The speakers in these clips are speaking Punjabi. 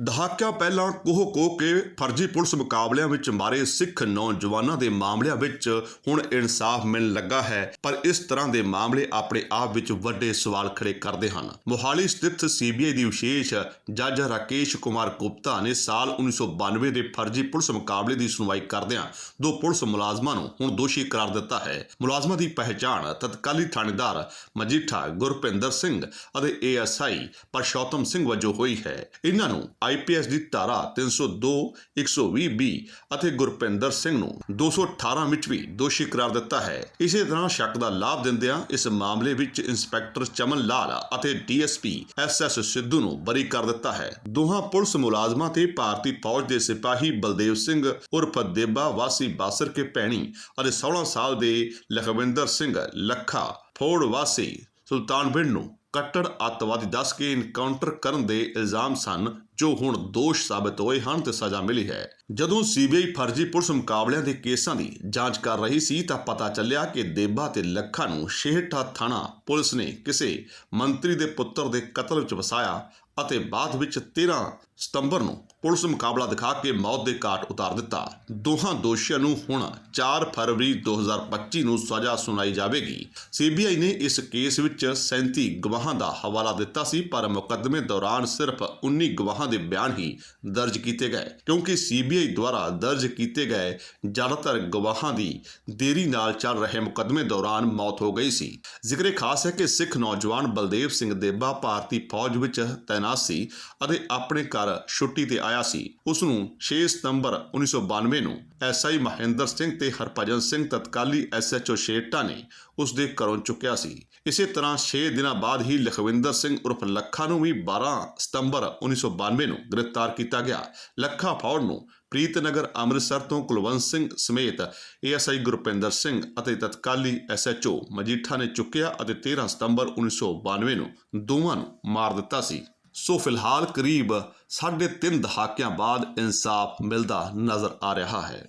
ਦਹਾਕਿਆਂ ਪਹਿਲਾਂ ਕੋਹ ਕੋ ਕੇ ਫਰਜ਼ੀ ਪੁਲਿਸ ਮੁਕਾਬਲਿਆਂ ਵਿੱਚ ਮਾਰੇ ਸਿੱਖ ਨੌਜਵਾਨਾਂ ਦੇ ਮਾਮਲਿਆਂ ਵਿੱਚ ਹੁਣ ਇਨਸਾਫ ਮਿਲਣ ਲੱਗਾ ਹੈ। ਪਰ ਇਸ ਤਰ੍ਹਾਂ ਦੇ ਮਾਮਲੇ ਆਪਣੇ ਆਪ ਵਿੱਚ ਵੱਡੇ ਸਵਾਲ ਖੜੇ ਕਰਦੇ ਹਨ। ਮੋਹਾਲੀ ਸਥਿਤ ਸੀਬੀਆਈ ਦੀ ਵਿਸ਼ੇਸ਼ ਜੱਜ ਰਾਕੇਸ਼ ਕੁਮਾਰ ਗੁਪਤਾ ਨੇ ਸਾਲ 1992 ਦੇ ਫਰਜ਼ੀ ਪੁਲਿਸ ਮੁਕਾਬਲੇ ਦੀ ਸੁਣਵਾਈ ਕਰਦਿਆਂ ਦੋ ਪੁਲਿਸ ਮੁਲਾਜ਼ਮਾਂ ਨੂੰ ਹੁਣ ਦੋਸ਼ੀ ਕਰਾਰ ਦਿੱਤਾ ਹੈ। ਮੁਲਾਜ਼ਮਾਂ ਦੀ ਪਹਿਚਾਣ ਤਤਕਾਲੀ ਥਾਣੇਦਾਰ ਮਜੀਠਾ ਗੁਰਪਿੰਦਰ ਸਿੰਘ ਅਤੇ ਏਐਸਆਈ ਪਰਸ਼ੋਤਮ ਸਿੰਘ ਵਜੋਂ ਹੋਈ ਹੈ। ਇਹਨਾਂ ਨੂੰ ਆਈਪੀਐਸ ਦੀ ਧਾਰਾ 302 120 ਬੀ ਅਤੇ ਗੁਰਪਿੰਦਰ ਸਿੰਘ ਨੂੰ 218 ਵਿੱਚ ਵੀ ਦੋਸ਼ੀ ਕਰਾਰ ਦਿੱਤਾ ਹੈ। ਇਸੇ ਤਰ੍ਹਾਂ ਸ਼ੱਕ ਦਾ ਲਾਭ ਦਿੰਦਿਆਂ ਇਸ ਮਾਮਲੇ ਵਿੱਚ ਇੰਸਪੈਕਟਰ ਚਮਨ ਲਾਲ ਅਤੇ ਡੀਐਸਪੀ ਐਸਐਸ ਸਿੱਧੂ ਨੂੰ ਬਰੀ ਕਰ ਦਿੱਤਾ ਹੈ। ਦੋਹਾਂ ਪੁਲਿਸ ਮੁਲਾਜ਼ਮਾਂ ਤੇ ਭਾਰਤੀ ਫੌਜ ਦੇ ਸਿਪਾਹੀ ਬਲਦੇਵ ਸਿੰਘ, ਉਰਫ ਦੇਬਾ ਵਾਸੀ ਬਾਸਰ ਕੇ ਭੈਣੀ ਅਤੇ 16 ਸਾਲ ਦੇ ਲਖਵਿੰਦਰ ਸਿੰਘ ਲੱਖਾ, ਫੋੜ ਵਾਸੀ ਸੁਲਤਾਨਵਿੰਡ ਨੂੰ ਕੱਟੜ ਅੱਤਵਾਦੀ ਦੱਸ ਕੇ ਇਨਕਾਊਂਟਰ ਕਰਨ ਦੇ ਇਲਜ਼ਾਮ ਸਨ, ਜੋ ਹੁਣ ਦੋਸ਼ ਸਾਬਤ ਹੋਏ ਹਨ ਤੇ ਸਜ਼ਾ ਮਿਲੀ ਹੈ। ਜਦੋਂ ਸੀਬੀਆਈ ਫਰਜ਼ੀ ਪੁਲਿਸ ਮੁਕਾਬਲਿਆਂ ਦੇ ਕੇਸਾਂ ਦੀ ਜਾਂਚ ਕਰ ਰਹੀ ਸੀ, ਤਾਂ ਪਤਾ ਚੱਲਿਆ ਕਿ ਦੇਬਾ ਤੇ ਲੱਖਾ ਨੂੰ ਸ਼ੇਹਠਾ ਥਾਣਾ ਪੁਲਿਸ ਨੇ ਕਿਸੇ ਮੰਤਰੀ ਦੇ ਪੁੱਤਰ ਦੇ ਕਤਲ ਵਿੱਚ ਵਸਾਇਆ ਅਤੇ ਬਾਅਦ ਵਿੱਚ 13 ਸਤੰਬਰ ਨੂੰ ਪੁਲਿਸ ਮੁਕਾਬਲਾ ਦਿਖਾ ਕੇ ਮੌਤ ਦੇ ਘਾਟ ਉਤਾਰ ਦਿੱਤਾ। ਦੋਹਾਂ ਦੋਸ਼ੀਆਂ ਨੂੰ ਹੁਣ 4 ਫਰਵਰੀ 2025 ਨੂੰ ਸਜ਼ਾ ਸੁਣਾਈ ਜਾਵੇਗੀ। ਸੀਬੀਆਈ ਨੇ ਇਸ ਕੇਸ ਵਿੱਚ 37 ਗਵਾਹਾਂ ਦਾ ਹਵਾਲਾ ਦਿੱਤਾ ਸੀ, ਪਰ ਮੁਕੱਦਮੇ ਦੌਰਾਨ ਸਿਰਫ 19 ਗਵਾਹਾਂ ਦੇ ਬਿਆਨ ਹੀ ਦਰਜ ਕੀਤੇ ਗਏ, ਕਿਉਂਕਿ ਸੀਬੀਆਈ ਦੁਆਰਾ ਦਰਜ ਕੀਤੇ ਗਏ ਜ਼ਿਆਦਾਤਰ ਗਵਾਹਾਂ ਦੀ ਦੇਰੀ ਨਾਲ ਚੱਲ ਰਹੇ ਮੁਕੱਦਮੇ ਦੌਰਾਨ ਮੌਤ ਹੋ ਗਈ ਸੀ। ਜ਼ਿਕਰੇ ਖਾਸ ਹੈ ਕਿ ਸਿੱਖ ਨੌਜਵਾਨ ਬਲਦੇਵ ਸਿੰਘ ਦੇਬਾ ਭਾਰਤੀ ਫੌਜ ਵਿੱਚ ਤੈਨਾਤ ਸੀ ਅਤੇ ਆਪਣੇ ਘਰ ਛੁੱਟੀ ਤੇ ਆਇਆ ਸੀ। ਉਸ ਨੂੰ 6 ਸਤੰਬਰ 1992 ਨੂੰ ਐਸਆਈ ਮਹਿੰਦਰ ਸਿੰਘ ਤੇ ਹਰਭਜਨ ਸਿੰਘ ਤਤਕਾਲੀ ਐਸਐਚਓ ਸ਼ੇਟਾ ਨੇ ਉਸ ਦੇ ਘਰੋਂ ਚੁੱਕਿਆ ਸੀ। ਇਸੇ ਤਰ੍ਹਾਂ 6 ਦਿਨਾਂ ਬਾਅਦ ਹੀ ਲਖਵਿੰਦਰ ਸਿੰਘ ਉਰਫ ਲੱਖਾ ਨੂੰ ਵੀ 12 ਸਤੰਬਰ 1992 ਨੂੰ ਗ੍ਰਿਫਤਾਰ ਕੀਤਾ ਗਿਆ। ਲੱਖਾ ਫੌੜ ਨੂੰ ਪ੍ਰੀਤਨਗਰ ਅੰਮ੍ਰਿਤਸਰ ਤੋਂ ਕੁਲਵੰਤ ਸਿੰਘ ਸਮੇਤ ਏਐਸਆਈ ਗੁਰਪਿੰਦਰ ਸਿੰਘ ਅਤੇ ਤਤਕਾਲੀ ਐਸਐਚਓ ਮਜੀਠਾ ਨੇ ਚੁੱਕਿਆ ਅਤੇ 13 ਸਤੰਬਰ 1992 ਨੂੰ ਦੋਵਾਂ ਨੂੰ ਮਾਰ ਦਿੱਤਾ ਸੀ। ਸੋ ਫਿਲਹਾਲ ਕਰੀਬ ਸਾਢੇ ਤਿੰਨ ਦਹਾਕਿਆਂ ਬਾਅਦ ਇਨਸਾਫ ਮਿਲਦਾ ਨਜ਼ਰ ਆ ਰਿਹਾ ਹੈ।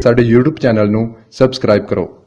ਸਾਡੇ YouTube ਚੈਨਲ ਨੂੰ ਸਬਸਕ੍ਰਾਈਬ ਕਰੋ।